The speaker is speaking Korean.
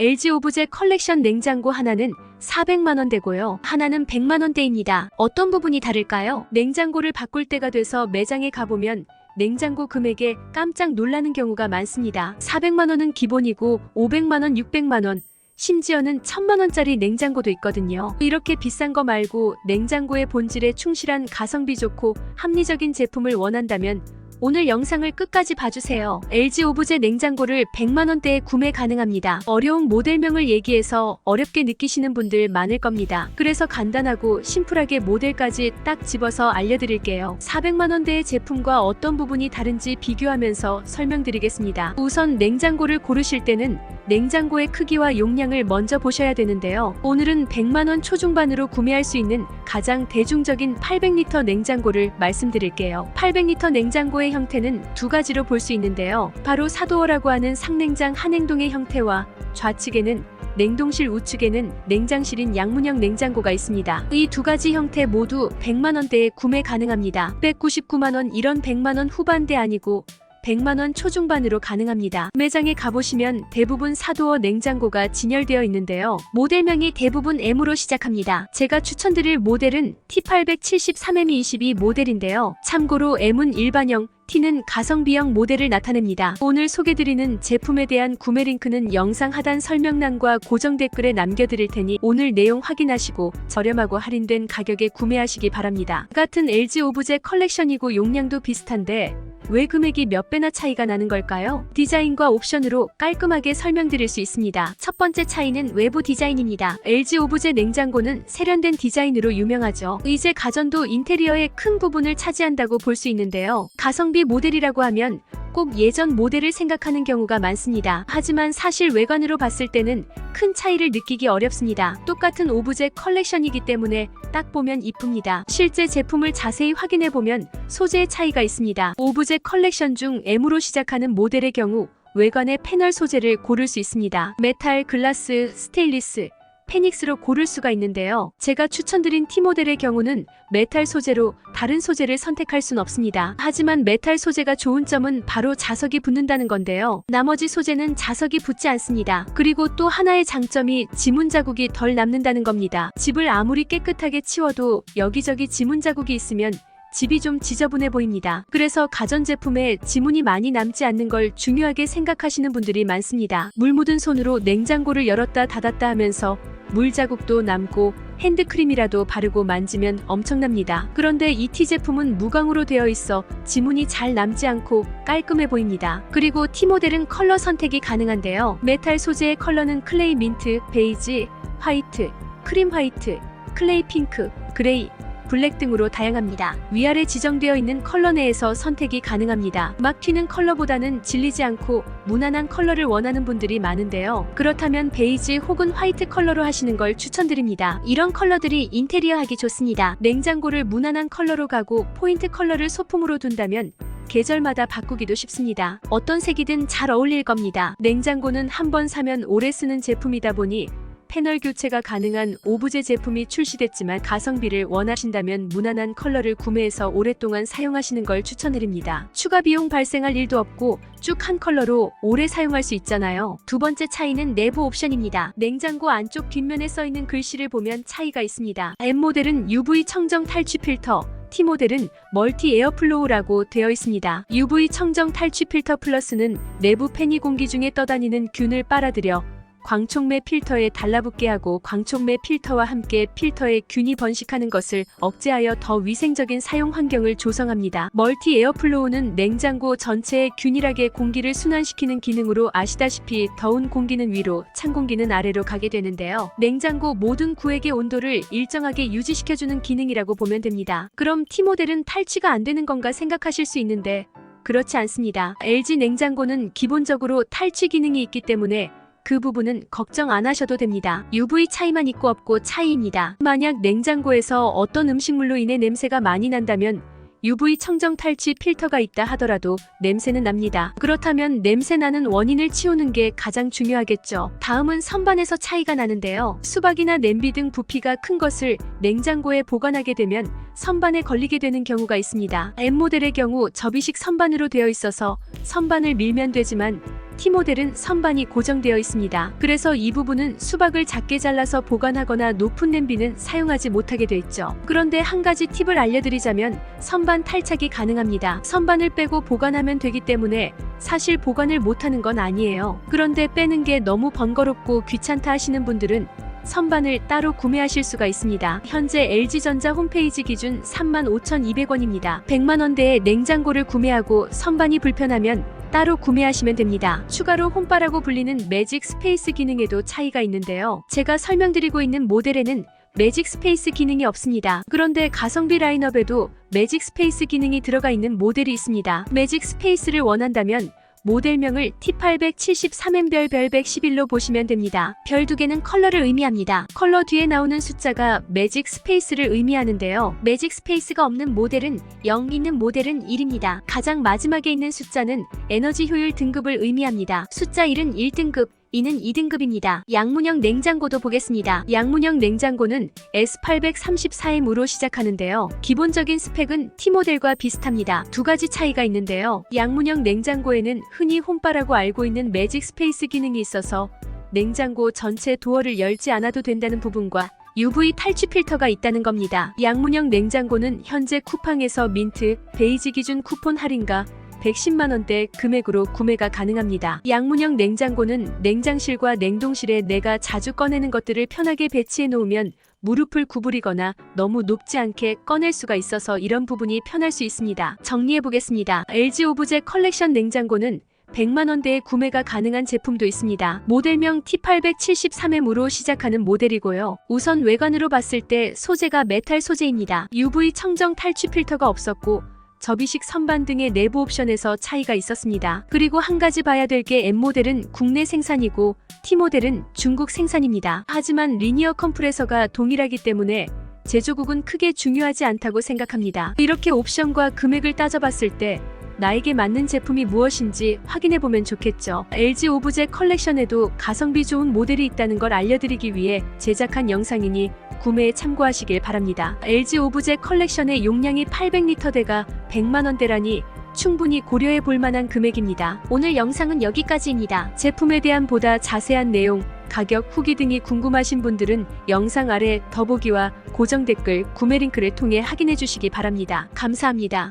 LG 오브제 컬렉션 냉장고 하나는 400만원대고요. 하나는 100만원대입니다. 어떤 부분이 다를까요? 냉장고를 바꿀 때가 돼서 매장에 가보면 냉장고 금액에 깜짝 놀라는 경우가 많습니다. 400만원은 기본이고 500만원, 600만원, 심지어는 1000만원짜리 냉장고도 있거든요. 이렇게 비싼 거 말고 냉장고의 본질에 충실한 가성비 좋고 합리적인 제품을 원한다면 오늘 영상을 끝까지 봐주세요. LG 오브제 냉장고를 100만원대에 구매 가능합니다. 어려운 모델명을 얘기해서 어렵게 느끼시는 분들 많을 겁니다. 그래서 간단하고 심플하게 모델까지 딱 집어서 알려드릴게요. 400만원대의 제품과 어떤 부분이 다른지 비교하면서 설명드리겠습니다. 우선 냉장고를 고르실 때는 냉장고의 크기와 용량을 먼저 보셔야 되는데요. 오늘은 100만원 초중반으로 구매할 수 있는 가장 대중적인 800리터 냉장고를 말씀드릴게요. 800리터 냉장고의 형태는 두 가지로 볼 수 있는데요. 바로 사도어라고 하는 상냉장 한행동의 형태와 좌측에는 냉동실 우측에는 냉장실인 양문형 냉장고가 있습니다. 이 두 가지 형태 모두 100만원대에 구매 가능합니다. 199만원 이런 100만원 후반대 아니고 100만원 초중반으로 가능합니다. 매장에 가보시면 대부분 사도어 냉장고가 진열되어 있는데요. 모델명이 대부분 M으로 시작합니다. 제가 추천드릴 모델은 T873M22 모델인데요. 참고로 M은 일반형, T는 가성비형 모델을 나타냅니다. 오늘 소개드리는 제품에 대한 구매 링크는 영상 하단 설명란과 고정 댓글에 남겨드릴 테니 오늘 내용 확인하시고 저렴하고 할인된 가격에 구매하시기 바랍니다. 같은 LG 오브제 컬렉션이고 용량도 비슷한데 왜 금액이 몇 배나 차이가 나는 걸까요? 디자인과 옵션으로 깔끔하게 설명드릴 수 있습니다. 첫 번째 차이는 외부 디자인입니다. LG 오브제 냉장고는 세련된 디자인으로 유명하죠. 이제 가전도 인테리어의 큰 부분을 차지한다고 볼 수 있는데요. 가성비 모델이라고 하면 꼭 예전 모델을 생각하는 경우가 많습니다. 하지만 사실 외관으로 봤을 때는 큰 차이를 느끼기 어렵습니다. 똑같은 오브제 컬렉션이기 때문에 딱 보면 이쁩니다. 실제 제품을 자세히 확인해 보면 소재의 차이가 있습니다. 오브제 컬렉션 중 M으로 시작하는 모델의 경우 외관의 패널 소재를 고를 수 있습니다. 메탈, 글라스, 스테인리스, 페닉스로 고를 수가 있는데요. 제가 추천드린 T 모델의 경우는 메탈 소재로 다른 소재를 선택할 순 없습니다. 하지만 메탈 소재가 좋은 점은 바로 자석이 붙는다는 건데요. 나머지 소재는 자석이 붙지 않습니다. 그리고 또 하나의 장점이 지문 자국이 덜 남는다는 겁니다. 집을 아무리 깨끗하게 치워도 여기저기 지문 자국이 있으면 집이 좀 지저분해 보입니다. 그래서 가전제품에 지문이 많이 남지 않는 걸 중요하게 생각하시는 분들이 많습니다. 물 묻은 손으로 냉장고를 열었다 닫았다 하면서 물 자국도 남고 핸드크림이라도 바르고 만지면 엄청납니다. 그런데 이 T 제품은 무광으로 되어 있어 지문이 잘 남지 않고 깔끔해 보입니다. 그리고 T 모델은 컬러 선택이 가능한데요. 메탈 소재의 컬러는 클레이 민트, 베이지, 화이트, 크림 화이트, 클레이 핑크, 그레이, 블랙 등으로 다양합니다. 위아래 지정되어 있는 컬러 내에서 선택이 가능합니다. 막 튀는 컬러보다는 질리지 않고 무난한 컬러를 원하는 분들이 많은데요. 그렇다면 베이지 혹은 화이트 컬러로 하시는 걸 추천드립니다. 이런 컬러들이 인테리어 하기 좋습니다. 냉장고를 무난한 컬러로 가고 포인트 컬러를 소품으로 둔다면 계절마다 바꾸기도 쉽습니다. 어떤 색이든 잘 어울릴 겁니다. 냉장고는 한 번 사면 오래 쓰는 제품이다 보니 패널 교체가 가능한 오브제 제품이 출시됐지만 가성비를 원하신다면 무난한 컬러를 구매해서 오랫동안 사용하시는 걸 추천드립니다. 추가 비용 발생할 일도 없고 쭉 한 컬러로 오래 사용할 수 있잖아요. 두 번째 차이는 내부 옵션입니다. 냉장고 안쪽 뒷면에 써 있는 글씨를 보면 차이가 있습니다. M 모델은 UV 청정 탈취 필터, T 모델은 멀티 에어플로우라고 되어 있습니다. UV 청정 탈취 필터 플러스는 내부 팬이 공기 중에 떠다니는 균을 빨아들여 광촉매 필터에 달라붙게 하고 광촉매 필터와 함께 필터에 균이 번식하는 것을 억제하여 더 위생적인 사용 환경을 조성합니다. 멀티 에어플로우는 냉장고 전체에 균일하게 공기를 순환시키는 기능으로 아시다시피 더운 공기는 위로, 찬 공기는 아래로 가게 되는데요. 냉장고 모든 구획의 온도를 일정하게 유지시켜주는 기능이라고 보면 됩니다. 그럼 T 모델은 탈취가 안 되는 건가 생각하실 수 있는데 그렇지 않습니다. LG 냉장고는 기본적으로 탈취 기능이 있기 때문에 그 부분은 걱정 안 하셔도 됩니다. UV 차이만 있고 없고 차이입니다. 만약 냉장고에서 어떤 음식물로 인해 냄새가 많이 난다면 UV 청정 탈취 필터가 있다 하더라도 냄새는 납니다. 그렇다면 냄새 나는 원인을 치우는 게 가장 중요하겠죠. 다음은 선반에서 차이가 나는데요. 수박이나 냄비 등 부피가 큰 것을 냉장고에 보관하게 되면 선반에 걸리게 되는 경우가 있습니다. M 모델의 경우 접이식 선반으로 되어 있어서 선반을 밀면 되지만 T모델은 선반이 고정되어 있습니다. 그래서 이 부분은 수박을 작게 잘라서 보관하거나 높은 냄비는 사용하지 못하게 돼 있죠. 그런데 한 가지 팁을 알려드리자면 선반 탈착이 가능합니다. 선반을 빼고 보관하면 되기 때문에 사실 보관을 못하는 건 아니에요. 그런데 빼는 게 너무 번거롭고 귀찮다 하시는 분들은 선반을 따로 구매하실 수가 있습니다. 현재 LG전자 홈페이지 기준 35,200원입니다. 100만원대의 냉장고를 구매하고 선반이 불편하면 따로 구매하시면 됩니다. 추가로 홈바라고 불리는 매직 스페이스 기능에도 차이가 있는데요. 제가 설명드리고 있는 모델에는 매직 스페이스 기능이 없습니다. 그런데 가성비 라인업에도 매직 스페이스 기능이 들어가 있는 모델이 있습니다. 매직 스페이스를 원한다면 모델명을 T873M별 별 111로 보시면 됩니다. 별 두 개는 컬러를 의미합니다. 컬러 뒤에 나오는 숫자가 매직 스페이스를 의미하는데요. 매직 스페이스가 없는 모델은 0 있는 모델은 1입니다. 가장 마지막에 있는 숫자는 에너지 효율 등급을 의미합니다. 숫자 1은 1등급, 2는 2등급입니다. 양문형 냉장고도 보겠습니다. 양문형 냉장고는 S834M으로 시작하는데요. 기본적인 스펙은 T모델과 비슷합니다. 두 가지 차이가 있는데요. 양문형 냉장고에는 흔히 홈바라고 알고 있는 매직 스페이스 기능이 있어서 냉장고 전체 도어를 열지 않아도 된다는 부분과 UV 탈취 필터가 있다는 겁니다. 양문형 냉장고는 현재 쿠팡에서 민트, 베이지 기준 쿠폰 할인가 110만원대 금액으로 구매가 가능합니다. 양문형 냉장고는 냉장실과 냉동실에 내가 자주 꺼내는 것들을 편하게 배치해 놓으면 무릎을 구부리거나 너무 높지 않게 꺼낼 수가 있어서 이런 부분이 편할 수 있습니다. 정리해 보겠습니다. LG 오브제 컬렉션 냉장고는 100만원대에 구매가 가능한 제품도 있습니다. 모델명 T873M으로 시작하는 모델이고요. 우선 외관으로 봤을 때 소재가 메탈 소재입니다. UV 청정 탈취 필터가 없었고 접이식 선반 등의 내부 옵션에서 차이가 있었습니다. 그리고 한 가지 봐야 될 게 M모델은 국내 생산이고 T모델은 중국 생산입니다. 하지만 리니어 컴프레서가 동일하기 때문에 제조국은 크게 중요하지 않다고 생각합니다. 이렇게 옵션과 금액을 따져봤을 때 나에게 맞는 제품이 무엇인지 확인해 보면 좋겠죠. LG 오브제 컬렉션에도 가성비 좋은 모델이 있다는 걸 알려드리기 위해 제작한 영상이니 구매에 참고하시길 바랍니다. LG 오브제 컬렉션의 용량이 800리터대가 100만원대라니 충분히 고려해 볼 만한 금액입니다. 오늘 영상은 여기까지입니다. 제품에 대한 보다 자세한 내용, 가격, 후기 등이 궁금하신 분들은 영상 아래 더보기와 고정 댓글, 구매 링크를 통해 확인해 주시기 바랍니다. 감사합니다.